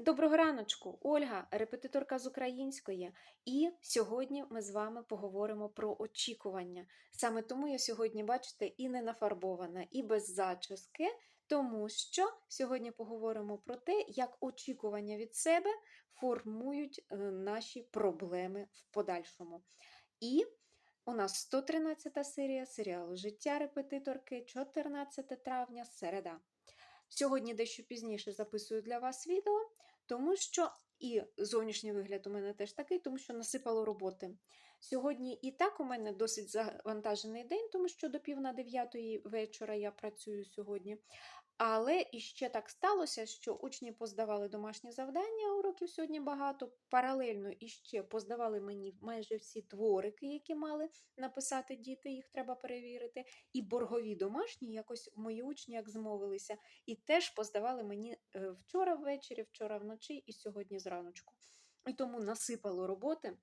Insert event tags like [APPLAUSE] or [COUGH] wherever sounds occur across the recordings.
Доброго раночку, Ольга, репетиторка з української. І сьогодні ми з вами поговоримо про очікування. Саме тому я сьогодні, бачите, і не нафарбована, і без зачіски, тому що сьогодні поговоримо про те, як очікування від себе формують е, наші проблеми в подальшому. І у нас 113 серія серіалу Життя репетиторки, 14 травня, середа. Сьогодні дещо пізніше записую для вас відео, тому що і зовнішній вигляд у мене теж такий, тому що насипало роботи. Сьогодні і так у мене досить завантажений день, тому що до пів на дев'ятої вечора я працюю сьогодні. Але іще так сталося, що учні поздавали домашні завдання, уроків сьогодні багато. Паралельно іще поздавали мені майже всі творики, які мали написати діти, їх треба перевірити. І боргові домашні, якось мої учні як змовилися, і теж поздавали мені е, вчора ввечері, вчора вночі і сьогодні зраночку. І тому насипало роботи.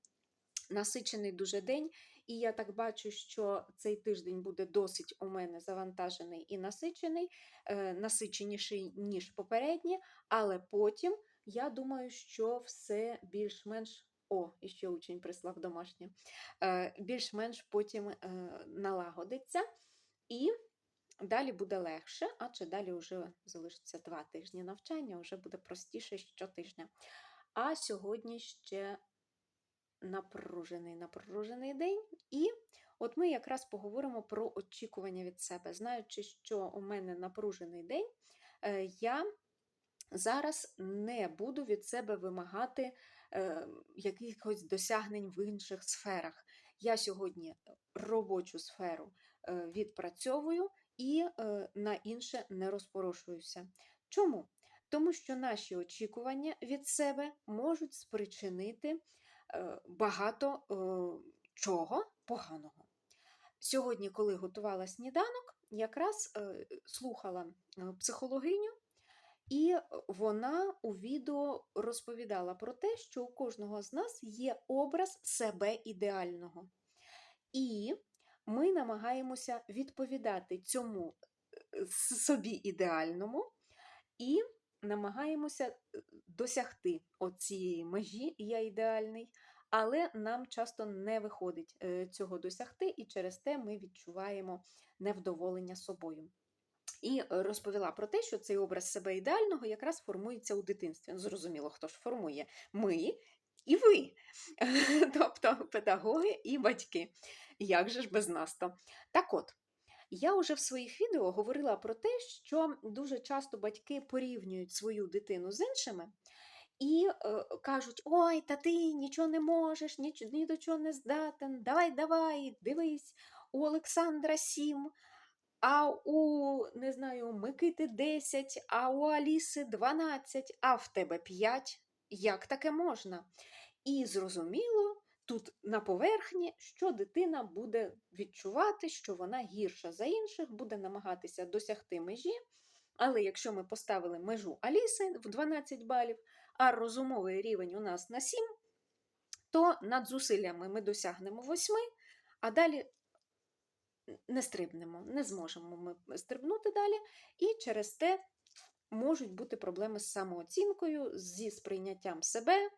Насичений дуже день, і я так бачу, що цей тиждень буде досить у мене завантажений і насичений, е, насиченіший, ніж попередні, але потім я думаю, що все більш-менш. О, і ще учень прислав домашнє. Е, більш-менш потім е, налагодиться. І далі буде легше, адже далі вже залишиться два тижні навчання, вже буде простіше щотижня. А сьогодні ще напружений, напружений день. І от ми якраз поговоримо про очікування від себе. Знаючи, що у мене напружений день, е, я зараз не буду від себе вимагати е, якихось досягнень в інших сферах. Я сьогодні робочу сферу е, відпрацьовую і на інше не розпорошуюся. Чому? Тому що наші очікування від себе можуть спричинити багато е, чого поганого. Сьогодні, коли готувала сніданок, якраз е, слухала психологиню, і вона у відео розповідала про те, що у кожного з нас є образ себе ідеального. І ми намагаємося відповідати цьому собі ідеальному і намагаємося досягти оцієї межі Я ідеальний, але нам часто не виходить е, цього досягти, і через те ми відчуваємо невдоволення собою. І розповіла про те, що цей образ себе ідеального якраз формується у дитинстві. Ну, зрозуміло, хто ж формує ми і ви, [LAUGHS] тобто педагоги і батьки. Як же ж без нас то? Так от. Я вже в своїх відео говорила про те, що дуже часто батьки порівнюють свою дитину з іншими і е, кажуть: Ой, та ти нічого не можеш, ні, ні до чого не здатен, давай, давай, дивись, у Олександра сім, а у не знаю, Микити 10, а у Аліси 12, а в тебе 5. Як таке можна? І зрозуміло, тут на поверхні, що дитина буде відчувати, що вона гірша за інших, буде намагатися досягти межі. Але якщо ми поставили межу Аліси в 12 балів, а розумовий рівень у нас на 7, то над зусиллями ми досягнемо 8, а далі не стрибнемо, не зможемо ми стрибнути далі, і через те можуть бути проблеми з самооцінкою, зі сприйняттям себе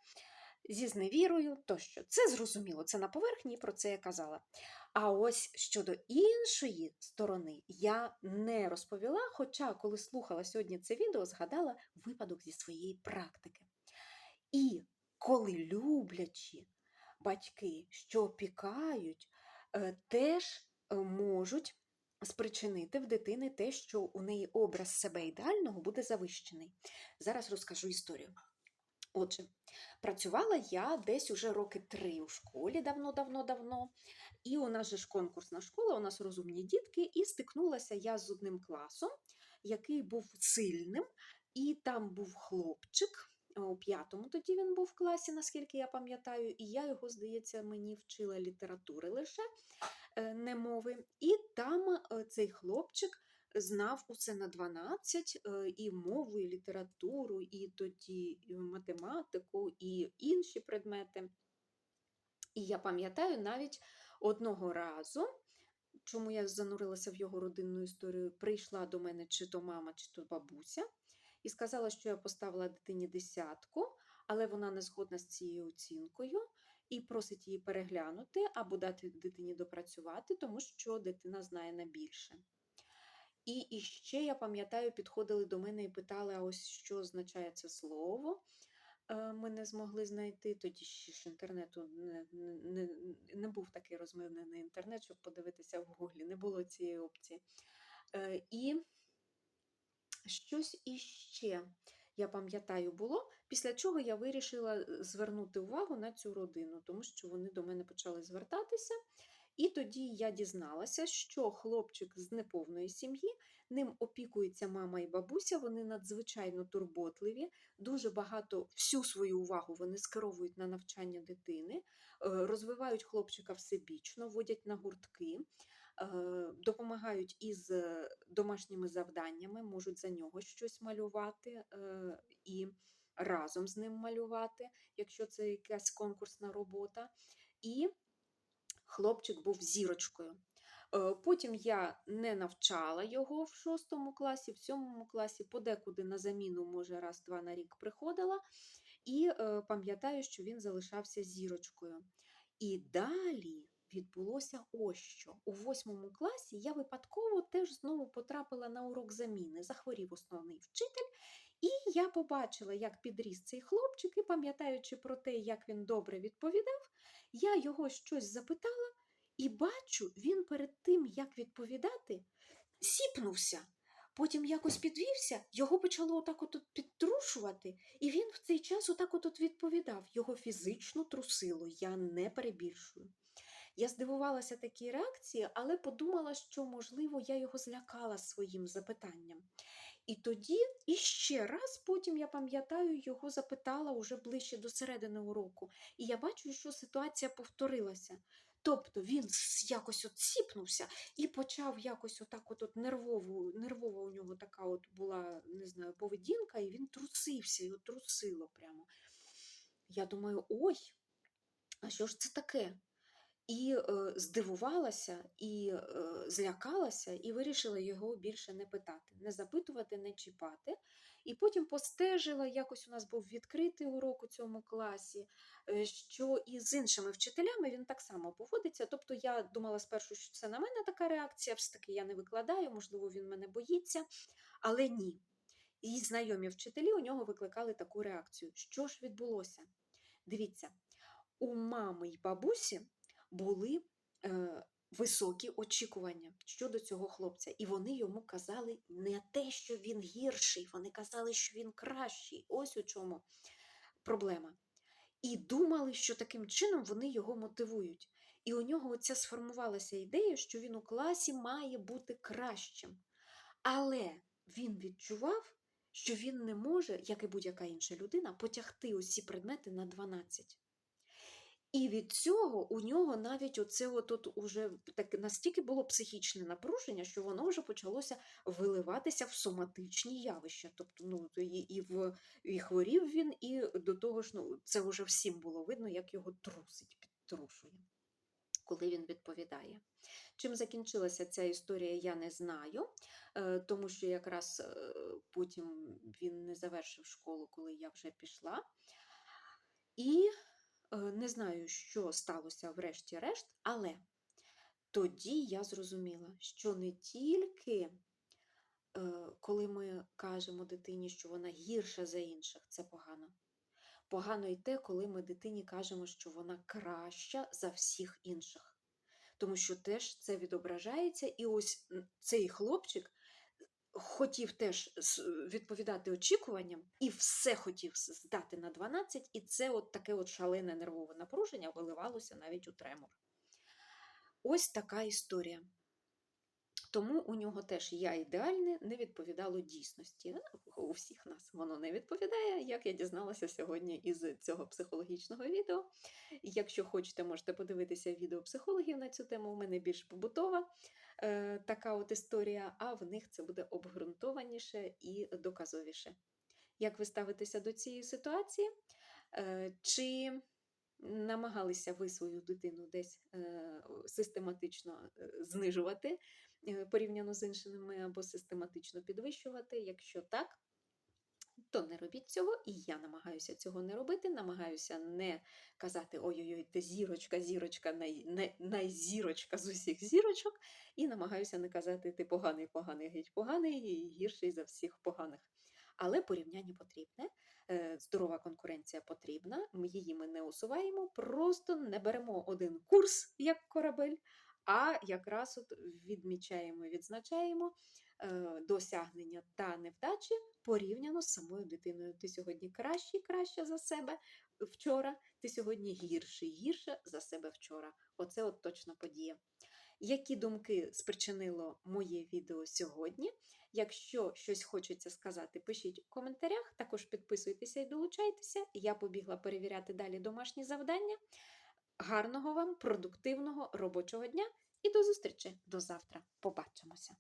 зі зневірою тощо. Це зрозуміло, це на поверхні, про це я казала. А ось щодо іншої сторони я не розповіла, хоча, коли слухала сьогодні це відео, згадала випадок зі своєї практики. І коли люблячі батьки, що опікають, е, теж е, можуть спричинити в дитини те, що у неї образ себе ідеального буде завищений. Зараз розкажу історію. Отже, працювала я десь уже роки три у школі давно-давно-давно. І у нас же ж конкурсна школа, у нас розумні дітки, і стикнулася я з одним класом, який був сильним, і там був хлопчик. У п'ятому тоді він був в класі, наскільки я пам'ятаю, і я його, здається, мені вчила літератури лише е, не мови. І там е, цей хлопчик знав усе на 12 е, і мову, і літературу, і тоді і математику, і інші предмети. І я пам'ятаю навіть одного разу, чому я занурилася в його родинну історію, прийшла до мене чи то мама, чи то бабуся, і сказала, що я поставила дитині десятку, але вона не згодна з цією оцінкою і просить її переглянути або дати дитині допрацювати, тому що дитина знає на більше. І іще, я пам'ятаю, підходили до мене і питали, а ось що означає це слово. Е, Ми не змогли знайти, тоді ще ж інтернету не, не, не, був такий розмивнений інтернет, щоб подивитися в Гуглі, не було цієї опції. Е, І щось іще, я пам'ятаю, було, після чого я вирішила е, звернути увагу на цю родину, тому що вони до мене почали звертатися. І тоді я дізналася, що хлопчик з неповної сім'ї, ним опікується мама і бабуся, вони надзвичайно турботливі, дуже багато всю свою увагу вони скеровують на навчання дитини, е, розвивають хлопчика всебічно, водять на гуртки, е, допомагають із е, домашніми завданнями, можуть за нього щось малювати і разом з ним малювати, якщо це якась конкурсна робота. І хлопчик був зірочкою. Е, Потім я не навчала його в шостому класі, в сьомому класі, подекуди на заміну, може, раз-два на рік приходила, і е, пам'ятаю, що він залишався зірочкою. І далі відбулося ось що. У восьмому класі я випадково теж знову потрапила на урок заміни. Захворів основний вчитель, і я побачила, як підріс цей хлопчик, і пам'ятаючи про те, як він добре відповідав, я його щось запитала, і бачу, він перед тим, як відповідати, сіпнувся. Потім якось підвівся, його почало отак от підтрушувати, і він в цей час отак от відповідав. Його фізично трусило, я не перебільшую. Я здивувалася такій реакції, але подумала, що, можливо, я його злякала своїм запитанням. І тоді іще раз, потім я пам'ятаю, його запитала уже ближче до середини уроку, і я бачу, що ситуація повторилася. Тобто він якось от сіпнувся і почав якось отак от, от нервово, нервова у нього така от була, не знаю, поведінка, і він трусився, його трусило прямо. Я думаю, ой, а що ж це таке? І е, здивувалася, і е, злякалася, і вирішила його більше не питати, не запитувати, не чіпати. І потім постежила, якось у нас був відкритий урок у цьому класі, е, що і з іншими вчителями він так само поводиться. Тобто я думала спершу, що це на мене така реакція, все таки я не викладаю, можливо, він мене боїться, але ні. І знайомі вчителі у нього викликали таку реакцію. Що ж відбулося? Дивіться, у мами й бабусі були е, високі очікування щодо цього хлопця. І вони йому казали не те, що він гірший, вони казали, що він кращий. Ось у чому проблема. І думали, що таким чином вони його мотивують. І у нього оця сформувалася ідея, що він у класі має бути кращим. Але він відчував, що він не може, як і будь-яка інша людина, потягти усі предмети на 12. І від цього у нього навіть оце от, уже так настільки було психічне напруження, що воно вже почалося виливатися в соматичні явища. Тобто, ну і, і в і хворів він, і до того ж, ну це вже всім було видно, як його трусить, підтрушує, коли він відповідає. Чим закінчилася ця історія, я не знаю, е, тому що якраз е, потім він не завершив школу, коли я вже пішла. І Не знаю, що сталося врешті-решт, але тоді я зрозуміла, що не тільки е, коли ми кажемо дитині, що вона гірша за інших, це погано. Погано й те, коли ми дитині кажемо, що вона краща за всіх інших. Тому що теж це відображається, і ось цей хлопчик хотів теж відповідати очікуванням і все хотів здати на 12, і це от таке от шалене нервове напруження виливалося навіть у тремор. Ось така історія. Тому у нього теж я ідеальне не відповідало дійсності. Ну, У всіх нас воно не відповідає, як я дізналася сьогодні із цього психологічного відео. Якщо хочете, можете подивитися відео психологів на цю тему. У мене більш побутова е, така от історія, а в них це буде обґрунтованіше і доказовіше. Як ви ставитеся до цієї ситуації? Е, Чи намагалися ви свою дитину десь е, систематично е, знижувати порівняно з іншими або систематично підвищувати? Якщо так, то не робіть цього, і я намагаюся цього не робити. Намагаюся не казати ой-ой-ой, ти зірочка, зірочка, най, най, найзірочка з усіх зірочок. І намагаюся не казати ти поганий, поганий, геть поганий і гірший за всіх поганих. Але порівняння потрібне, е, здорова конкуренція потрібна, ми її ми не усуваємо, просто не беремо один курс як корабель, а якраз от відмічаємо, відзначаємо е, досягнення та невдачі порівняно з самою дитиною. Ти сьогодні кращий, краща за себе вчора, ти сьогодні гірший, гірше за себе вчора. Оце от точно подія. Які думки спричинило моє відео сьогодні? Якщо щось хочеться сказати, пишіть у коментарях. Також підписуйтеся і долучайтеся. Я побігла перевіряти далі домашні завдання. Гарного вам, продуктивного робочого дня і до зустрічі до завтра. Побачимося!